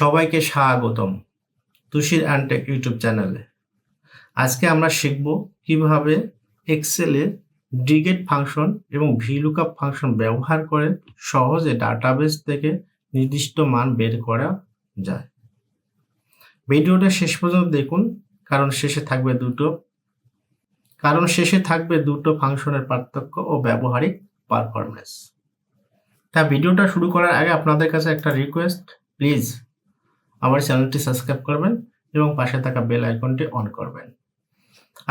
সবাইকে স্বাগতম তুষির অ্যান্টেক ইউটিউব চ্যানেলে। আজকে আমরা শিখব কীভাবে এক্সেলে ডিগেট ফাংশন এবং ভিলুকআপ ফাংশন ব্যবহার করে সহজে ডাটাবেস থেকে নির্দিষ্ট মান বের করা যায়। ভিডিওটা শেষ পর্যন্ত দেখুন, কারণ শেষে থাকবে দুটো। কারণ শেষে থাকবে দুটো ফাংশনের পার্থক্য ও ব্যবহারিক পারফরমেন্স তা ভিডিওটা শুরু করার আগে আপনাদের কাছে একটা রিকোয়েস্ট প্লিজ আমার চ্যানেলটি সাবস্ক্রাইব করবেন এবং পাশে থাকা বেল আইকনটি অন করবেন।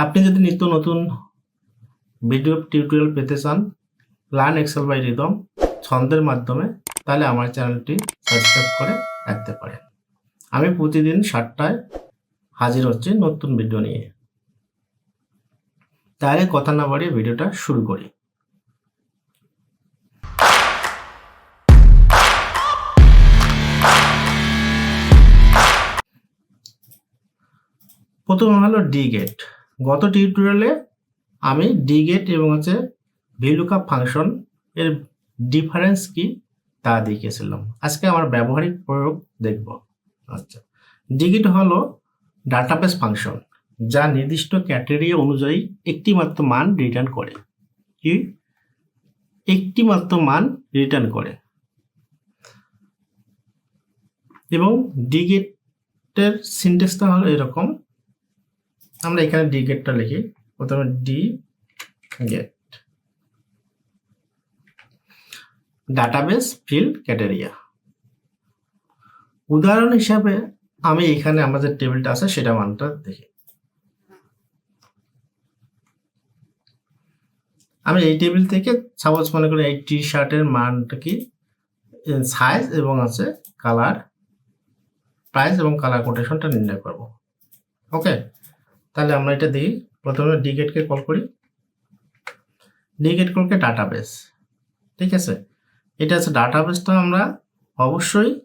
আপনি যদি নিত্য নতুন ভিডিও টিউটোরিয়াল পেতে চান, লার্ন এক্সেল বাই রিদম ছন্দের মাধ্যমে, তাহলে আমার চ্যানেলটি সাবস্ক্রাইব করে রাখতে পারেন। আমি প্রতিদিন সাতটায় হাজির হচ্ছি নতুন ভিডিও নিয়ে। তাহলে কথা না বাড়িয়ে ভিডিওটা শুরু করি। প্রথম হলো ডি গেট গত টিউটোরিয়ালে আমি ডি গেট এবং হচ্ছে ভিলুকাপ ফাংশন এর ডিফারেন্স কি তা দেখিয়েছিলাম। আজকে আমার ব্যবহারিক প্রয়োগ দেখব। আচ্ছা ডিগেট হলো ডাটাবেস ফাংশন যা নির্দিষ্ট ক্যাটেগরি অনুযায়ী একটি মাত্র মান রিটার্ন করে। কি? একটি মাত্র মান রিটার্ন করে। এবং ডিগেটের সিনটেক্সটা হলো এরকম। আমরা এখানে ডি গেটটা লিখি। প্রথমে D get database field criteria উদাহরণ হিসাবে আমি এখানে আমাদের টেবিলটা আছে সেটা মানটা দেখি। আমি এই টেবিল থেকে সাপোজ মনে করি এই টি শার্টের মানটা কি? সাইজ এবং আছে কালার প্রাইস এবং কালার কোটেশনটা নির্ণয় করব। ওকে তাহলে আমরা এটা দিই। প্রথমে ডিগেটকে কল করি। ডিগেট কলকে ডাটাবেস ঠিক আছে? এটা আছে ডাটাবেসটা আমরা অবশ্যই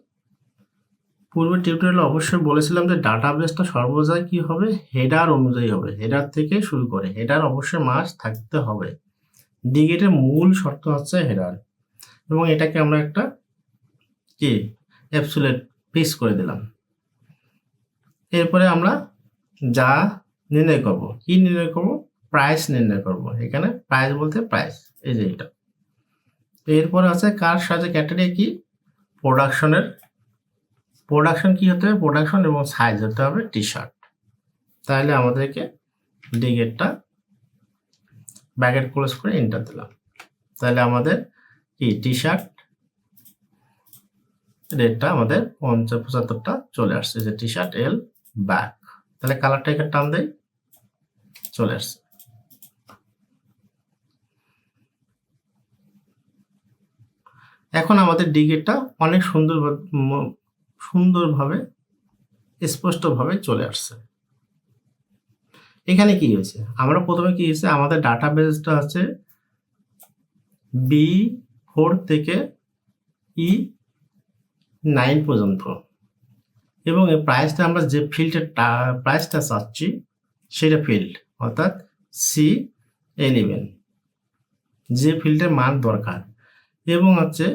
পূর্বে টিউটোরিয়ালে অবশ্যই বলেছিলাম যে ডাটাবেসটা সর্বদাই কি হবে? হেডার অনুযায়ী হবে। হেডার থেকে শুরু করে। হেডার অবশ্যই মাস থাকতে হবে। ডিগেটের মূল শর্ত হচ্ছে হেডার এবং এটাকে আমরা একটা কি? অ্যাপসুলেট পিস করে দিলাম। এরপরে আমরা যা নির্ণয় করব। কি নির্ণয় করব? প্রাইস নির্ণয় করব। এখানে প্রাইস বলতে প্রাইস এই যে এটা। তো এরপরে আছে কার সাথে ক্যাটাগরি কি? প্রোডাকশনের প্রোডাকশন কি হতে হবে? প্রোডাকশন এবং সাইজ হতে হবে টি শার্ট তাহলে আমাদেরকে ডিগেটটা ব্যাকেট ক্লোজ করে এন্টার দিলাম। তাহলে আমাদের কি? টি শার্ট রেটটা আমাদের পঞ্চাশ পঁচাত্তরটা চলে আসছে। যে টি শার্ট এল ব্যাক তাহলে কালারটা এখানে টান দেয় চলে আসছে। এখন আমাদের ডিগেটটা অনেক সুন্দর সুন্দরভাবে, স্পষ্টভাবে চলে আসছে। এখানে কি হয়েছে? আমরা প্রথমে কি হয়েছে? আমাদের ডাটা বেসটা আছে বি ফোর থেকে ই নাইন পর্যন্ত। এবং এই প্রাইসটা আমরা যে ফিল্ডের প্রাইসটা চাচ্ছি, সেটা ফিল্ড অর্থাৎ সি এলিভেন যে ফিল্ডের মান দরকার। এবং হচ্ছে,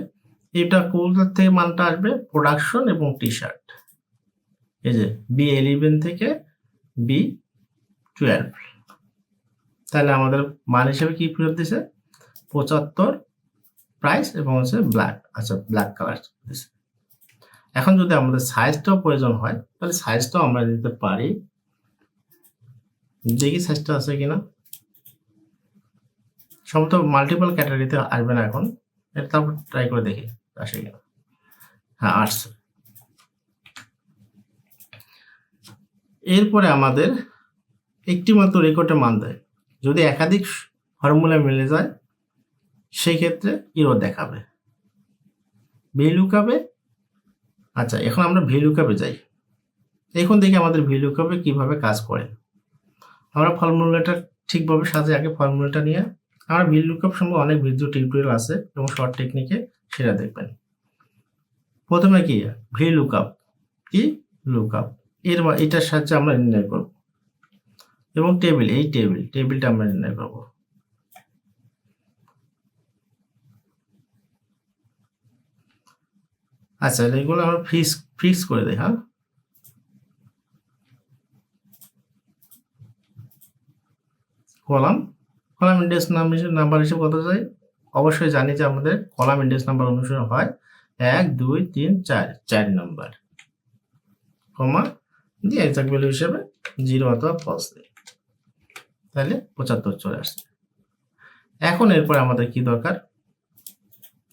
এটা কোথার থেকে মানটা আসবে? প্রোডাকশন এবং টি শার্ট এই যে বি এলিভেন থেকে বি টুয়েলভ তাহলে আমাদের মান হিসেবে কি ফেরত দিছে? পঁচাত্তর প্রাইস এবং হচ্ছে ব্ল্যাক আচ্ছা ব্ল্যাক কালার দিছে। এখন যদি আমাদের সাইজটাও প্রয়োজন হয়, তাহলে সাইজটাও আমরা দিতে পারি। দেখি সাইজটা আছে কিনা। সম্ভবত মাল্টিপল ক্যাটাগরিতে আসবে না এখন। এটা তারপর ট্রাই করে দেখি আসে কিনা। হ্যাঁ আসছে। এরপরে আমাদের একটি মাত্র রেকর্ডের মান দেয়। যদি একাধিক ফর্মুলা মিলে যায় সেই ক্ষেত্রে ইরো দেখাবে ভ্যালু আচ্ছা এখন আমরা ভ্যালু কাপে যাই। এখন দেখি আমাদের ভ্যালু কাপে কীভাবে কাজ করে। আমরা ফর্মুলাটা ঠিকভাবে সাজে আগে ফর্মুলাটা নিয়ে। আমরা ভ্যালু কাপ সম্বন্ধে অনেক ভিডিও টিউটোরিয়াল আছে, এবং শর্ট টেকনিকে সেটা দেখবেন। প্রথমে কি? ভি লুকআপ কি? লুকআপ এর এটার সাহায্যে আমরা নির্ণয় করব। এবং টেবিল এই টেবিল টেবিলটা আমরা নির্ণয় করব। আচ্ছা এগুলো আমরা ফিক্স ফিক্স করে দিই হ্যাঁ? কলাম কলাম ইন্ডেক্স নাম নাম্বার হিসেবে কত যায় অবশ্যই জানি যে আমাদের কলাম ইন্ডেক্স নাম্বার অনুসরণ হয় এক, দুই, তিন, চার চার নাম্বার কমা, দিয়ে এক্সাক্ট ভ্যালু হিসেবে জিরো অথবা ফলস দিই। তাহলে পঁচাত্তর চলে আসছে। এখন এরপরে আমাদের কি দরকার?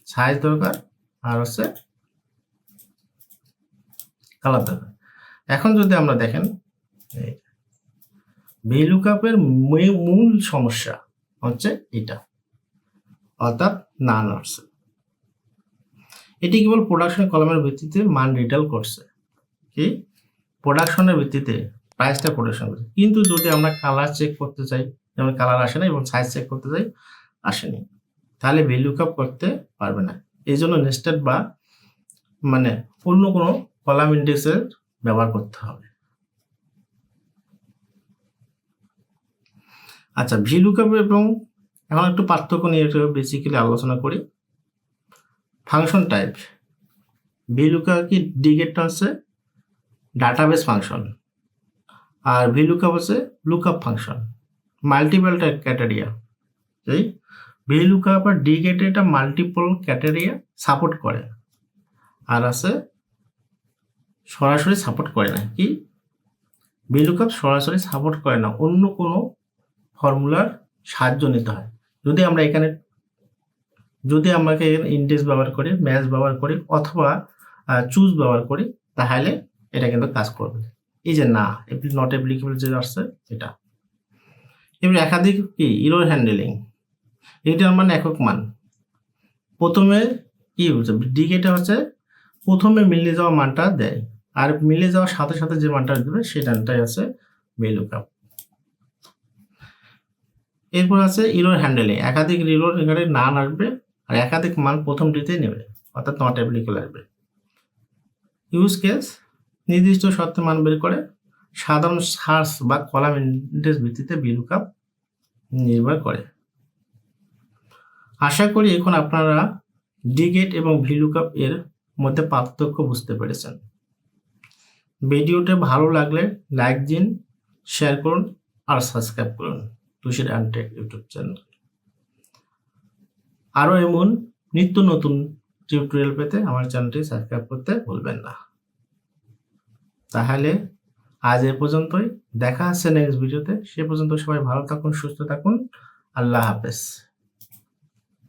সাইজ দরকার, আর হচ্ছে দরকার এখন যদি আমরা দেখেন ভেলুকাপের মূল সমস্যা হচ্ছে এটা, অর্থাৎ না নার্সে এটি কেবল প্রোডাকশন কলমের ভিত্তিতে মান রিটেল করছে। কি? প্রোডাকশনের ভিত্তিতে প্রাইসটা প্রোডাকশন কিন্তু যদি আমরা কালার চেক করতে চাই, যেমন কালার আসে না এবং সাইজ চেক করতে চাই, আসেনি। তাহলে ভ্যালু কাপ করতে পারবে না। এই জন্য নেস্টেড বা মানে অন্য কোনো কলাম ইন্ডেক্সের ব্যবহার করতে হবে। আচ্ছা ভি লুকআপ এবং এখন একটু পার্থক্য নিয়ে একটু বেসিক্যালি আলোচনা করি। ফাংশন টাইপ ভি লুকআপ কি ডিগেটটা হচ্ছে? ডাটাবেস ফাংশন আর ভি লুকআপ হচ্ছে লুকআপ ফাংশন মাল্টিপল ক্যাটারিয়া এই ভি লুকআপ আর ডিগেট এটা মাল্টিপল ক্যাটারিয়া সাপোর্ট করে। আর আছে সরাসরি সাপোর্ট করে না। কি? ভি লুকআপ সরাসরি সাপোর্ট করে না। অন্য কোনো ফর্মুলার সাহায্য নিতে হয়। যদি আমরা এখানে যদি আমাকে ইন্ডেক্স ব্যবহার করি ম্যাচ ব্যবহার করি, অথবা চুজ ব্যবহার করি, তাহলে এটা কিন্তু কাজ করবে। এই যে না নট অ্যাপ্লিকেবল যে আসছে, এটা। এবার একাধিক কি? ইরোর হ্যান্ডেলিং এটার মানে একক মান। প্রথমে কি হচ্ছে ডিগেটা হচ্ছে, প্রথমে মিলে যাওয়া মানটা দেয়। আর মিলে যাওয়ার সাথে সাথে যে মানটা দেবে সেটাই আছে মেলুকাপ এরপর আছে ইরোর হ্যান্ডেলে একাধিক রিলোর এখানে নান আসবে আর একাধিক মান প্রথমটিতে নেবে, অর্থাৎ নট অ্যাপ্লিকেবল আসবে। ইউজ কেস নির্দিষ্ট শর্তে মান বের করে সাধারণ সার্চ বা কলাম ইন্ডেক্স ভিত্তিতে বিলুকাপ নির্ভর করে। আশা করি এখন আপনারা ডিগেট এবং ভিলুকাপ এর মধ্যে পার্থক্য বুঝতে পেরেছেন। ভিডিওটা ভালো লাগলে লাইক দিন, শেয়ার করুন আর সাবস্ক্রাইব করুন তুষির অ্যান্টেক ইউটিউব চ্যানেল। আরও এমন নিত্য নতুন টিউটোরিয়াল পেতে আমার চ্যানেলটি সাবস্ক্রাইব করতে ভুলবেন না। তাহলে আজ এ পর্যন্তই। দেখা হচ্ছে নেক্সট ভিডিওতে সে পর্যন্ত সবাই ভালো থাকুন, সুস্থ থাকুন। আল্লাহ হাফেজ।